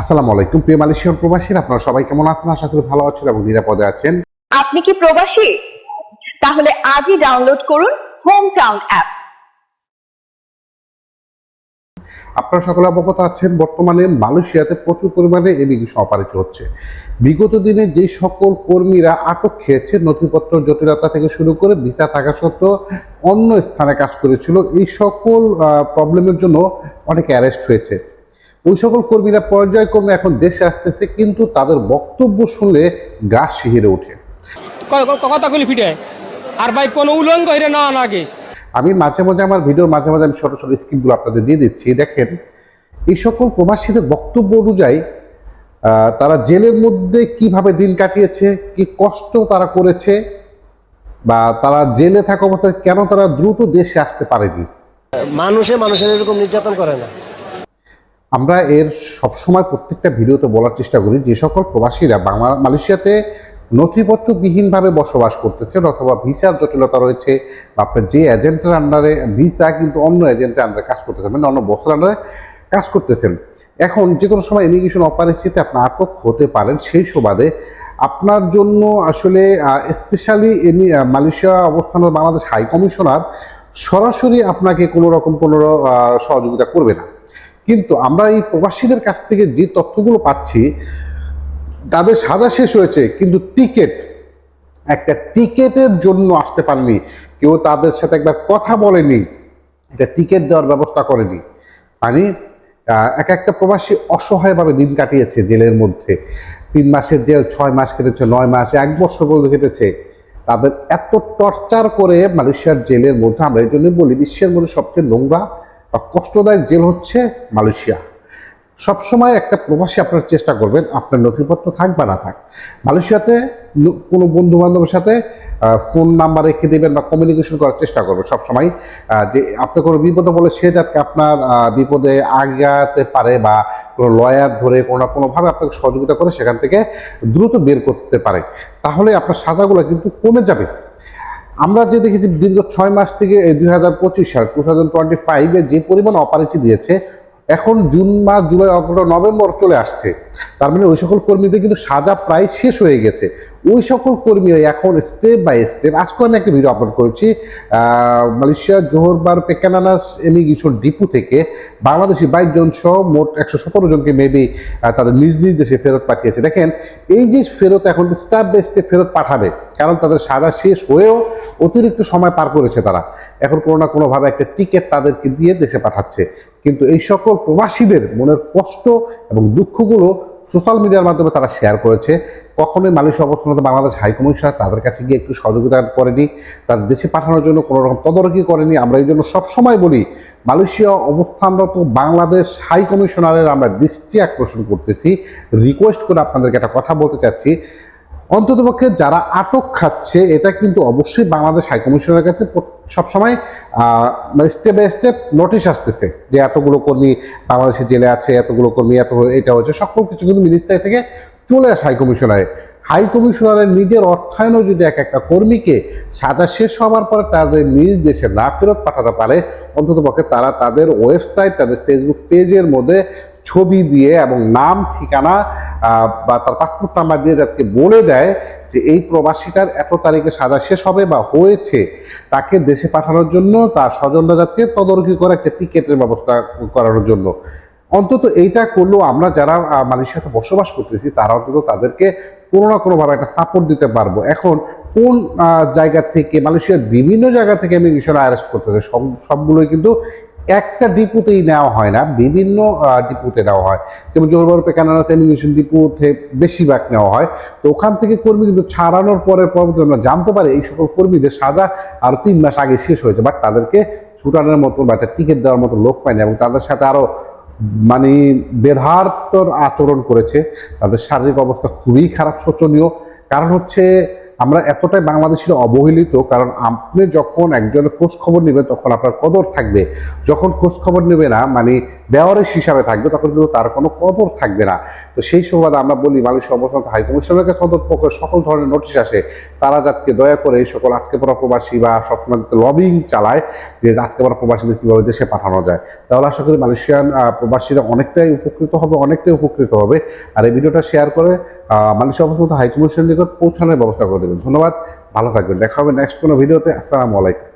আসসালামু আলাইকুম প্রিয় মালয়েশিয়ার প্রবাসীরা আপনারা সবাই কেমন আছেন? আশা করি ভালো আছেন এবং নিরাপদে আছেন। আপনি কি প্রবাসী? তাহলে আজই ডাউনলোড করুন হোম টাউন অ্যাপ আপনারা সকলে অবগত আছেন বর্তমানে মালয়েশিয়াতে প্রচুর পরিমাণে ইমিগ্রেশন অপারেট হচ্ছে। বিগত দিনে যে সকল কর্মীরা আটক খেয়েছে নথিপত্র জটিলতা থেকে শুরু করে ভিসা থাকা সত্ত্বেও অন্য স্থানে কাজ করেছিল এই সকল প্রবলেমের জন্য অনেকে অ্যারেস্ট হয়েছে। ওই সকল কর্মীরা পর্যায়ক্রমে এখন দেশে আসতেছে কিন্তু তাদের বক্তব্য শুনলে গা শিহিরে ওঠে। কথাগুলি ফিটে। আর ভাই কোনো উলঙ্গ হইরে না নাগে আমি মাঝে মাঝে আমার ভিডিওর মাঝে মাঝে আমি ছোট ছোট স্কিমগুলো আপনাদের দিয়ে দিচ্ছি। দেখেন এই সকল প্রবাসীদের বক্তব্য অনুযায়ী তারা জেলের মধ্যে কীভাবে দিন কাটিয়েছে কি কষ্ট তারা করেছে বা তারা জেলে থাকা অবস্থায় কেন তারা দ্রুত দেশে আসতে পারেনি? মানুষে মানুষের এরকম নির্যাতন করে না। আমরা এর সবসময় প্রত্যেকটা ভিডিওতে বলার চেষ্টা করি, যে সকল প্রবাসীরা বাংলা, মালয়েশিয়াতে নথিপত্রবিহীনভাবে বসবাস করতেছেন অথবা ভিসার জটিলতা রয়েছে বা আপনার যে এজেন্টের আন্ডারে ভিসা কিন্তু অন্য এজেন্টের আন্ডারে কাজ করতেছেন মানে অন্য বসের আন্ডারে কাজ করতেছেন। এখন যে কোনো সময় ইমিগ্রেশন অপারেশিতে আপনি আটক হতে পারেন, সেই সুবাদে আপনার জন্য আসলে স্পেশালি এমি মালয়েশিয়া অবস্থান বাংলাদেশ হাই কমিশনার সরাসরি আপনাকে কোনো রকম কোনো সহযোগিতা করবে না। কিন্তু আমরা এই প্রবাসীদের কাছ থেকে যে তথ্যগুলো পাচ্ছি, তাদের সাজা শেষ হয়েছে, কিন্তু টিকিট একটা টিকেটের জন্য আসতে পারেনি। কেউ তাদের সাথে একবার কথা বলেনি এটা টিকিট দেওয়ার ব্যবস্থা করেনি। মানে এক একটা প্রবাসী অসহায়ভাবে দিন কাটিয়েছে জেলের মধ্যে। তিন মাসের জেল, ছয় মাস কেটেছে, নয় মাস, এক বছর পর্যন্ত কেটেছে। তাদের এত টর্চার করে মালয়েশিয়ার জেলের মধ্যে, আমরা এই জন্যই বলি বিশ্বের মধ্যে সবচেয়ে নোংরা বা কষ্টদায়ক জেল হচ্ছে মালয়েশিয়া। সবসময় একটা প্রবাসী আপনার চেষ্টা করবেন, আপনার নথিপত্র থাক বা না থাক। মালয়েশিয়াতে কোনো বন্ধু বান্ধবের সাথে ফোন নাম্বার রেখে দেবেন বা কমিউনিকেশন করার চেষ্টা করবেন সবসময়। যে আপনি কোনো বিপদে বলে সে যাতে আপনার বিপদে আগাতে পারে বা কোনো লয়ার ধরে কোনো না কোনোভাবে আপনাকে সহযোগিতা করে সেখান থেকে দ্রুত বের করতে পারে। তাহলে আপনার সাজাগুলো কিন্তু কমে যাবে। আমরা যে দেখেছি দীর্ঘ ছয় মাস থেকে দুই হাজার পঁচিশ সাল টু থাউজেন্ড টোয়েন্টি ফাইভে যে পরিমাণ অপারেচি দিয়েছে, এখন জুন মাস, জুলাই, অক্টোবর, নভেম্বর চলে আসছে। তার মানে ওই সকল কর্মীদের কিন্তু সাজা প্রায় শেষ হয়ে গেছে। ওই সকল কর্মীরা এখন স্টেপ বাই স্টেপ আজকে আমি একটা ভিডিও আপলোড করেছি আহ, মালয়েশিয়া জোহরবার পেকানানাস এমিগ্রেশন ডিপু থেকে বাংলাদেশি বাইশ জন সহ মোট একশো সতেরো জনকে মেবি তাদের নিজ নিজ দেশে ফেরত পাঠিয়েছে। দেখেন এই যে ফেরত এখন স্টেপ বাই স্টেপ ফেরত পাঠাবে কারণ তাদের সাজা শেষ হয়েও অতিরিক্ত সময় পার করেছে তারা। এখন কোনো না কোনোভাবে একটা টিকিট তাদেরকে দিয়ে দেশে পাঠাচ্ছে। কিন্তু এই সকল প্রবাসীদের মনের কষ্ট এবং দুঃখগুলো সোশ্যাল মিডিয়ার মাধ্যমে তারা শেয়ার করেছে। কখনোই মালয়েশিয়া অবস্থানত বাংলাদেশ হাইকমিশনার তাদের কাছে গিয়ে একটু সহযোগিতা করেনি, তাদের দেশে পাঠানোর জন্য কোনো রকম তদারকি করেনি। আমরা এই জন্য সবসময় বলি, মালয়েশিয়া অবস্থানরত বাংলাদেশ হাইকমিশনারের আমরা দৃষ্টি আকর্ষণ করতেছি। রিকোয়েস্ট করে আপনাদেরকে একটা কথা বলতে চাচ্ছি অন্ততপক্ষে যারা আটক খাচ্ছে, এটা কিন্তু অবশ্যই বাংলাদেশ হাইকমিশনের কাছে সবসময় মানে স্টেপ বাই স্টেপ নোটিশ আসতেছে যে এতগুলো কর্মী বাংলাদেশে জেলে আছে, এতগুলো কর্মী, এত এটা হয়েছে। সকল কিছু কিন্তু মিনিস্ট্রি থেকে চলে আসে হাই কমিশনারে হাই কমিশনারের নিজের অর্থায়নও যদি এক একটা কর্মীকে সাজা শেষ হওয়ার পরে তাদের নিজ দেশে না ফেরত পাঠাতে পারে, অন্ততপক্ষে তারা তাদের ওয়েবসাইট তাদের ফেসবুক পেজের মধ্যে ছবি দিয়ে এবং নাম, ঠিকানা বা তার পাসপোর্ট নাম্বার দিয়ে যাতে বলে দেয় যে এই প্রবাসীটার এত তারিখে সাজা শেষ হবে বা হয়েছে, তাকে দেশে পাঠানোর জন্য তার স্বজনরা যাতে তদারকি করে একটা টিকেটের ব্যবস্থা করানোর জন্য। অন্তত এইটা করলেও আমরা যারা মালয়েশিয়াতে বসবাস করতেছি, তারা অন্তত তাদেরকে কোনো না কোনোভাবে একটা সাপোর্ট দিতে পারব। এখন কোন জায়গা থেকে, মালয়েশিয়ার বিভিন্ন জায়গা থেকে ইমিগ্রেশন অ্যারেস্ট করতেছে, সব, সবগুলোই কিন্তু একটা ডিপুতেই নেওয়া হয় না, বিভিন্ন ডিপুতে নেওয়া হয়। যেমন জোহরবার পেকানারাস ইমিগ্রেশন ডিপুতে বেশিরভাগ নেওয়া হয়। তো ওখান থেকে কর্মী কিন্তু ছাড়ানোর পরে পরবর্তী আমরা জানতে পারি, এই সকল কর্মীদের সাজা আর তিন মাস আগে শেষ হয়েছে। বাট তাদেরকে ছুটানোর মতো বা একটা টিকিট দেওয়ার মতো লোক পায়নি এবং তাদের সাথে আরও মানে বেধার্তর আচরণ করেছে। তাদের শারীরিক অবস্থা খুবই খারাপ, শোচনীয়। কারণ হচ্ছে আমরা এতটাই বাংলাদেশের অবহেলিত, কারণ আপনি যখন একজনের খোঁজ খবর নেবেন, তখন আপনার কদর থাকবে। যখন খোঁজ খবর নেবে না মানে বেওয়ারিশ হিসাবে থাকবে, তখন কিন্তু তার কোনো কদর থাকবে না। তো সেই সুবাদে আমরা বলি মালয়েশিয়া অবস্থান হাই কমিশনের কাছে অন্তত সকল ধরনের নোটিশ আসে। তারা যাতে দয়া করে এই সকল আটকে পড়া প্রবাসী বা সবসময় লবিং চালায়, যে আটকে পড়া প্রবাসীদের কীভাবে দেশে পাঠানো যায়। তাহলে আশা করি মালয়েশিয়ান প্রবাসীরা অনেকটাই উপকৃত হবে, অনেকটাই উপকৃত হবে। আর এই ভিডিওটা শেয়ার করে মালয়েশিয়া অবস্থা হাইকমিশন নিকট পৌঁছানোর ব্যবস্থা করে দেবেন। ধন্যবাদ, ভালো থাকবেন। দেখা হবে নেক্সট কোনো ভিডিওতে। আসসালামু আলাইকুম।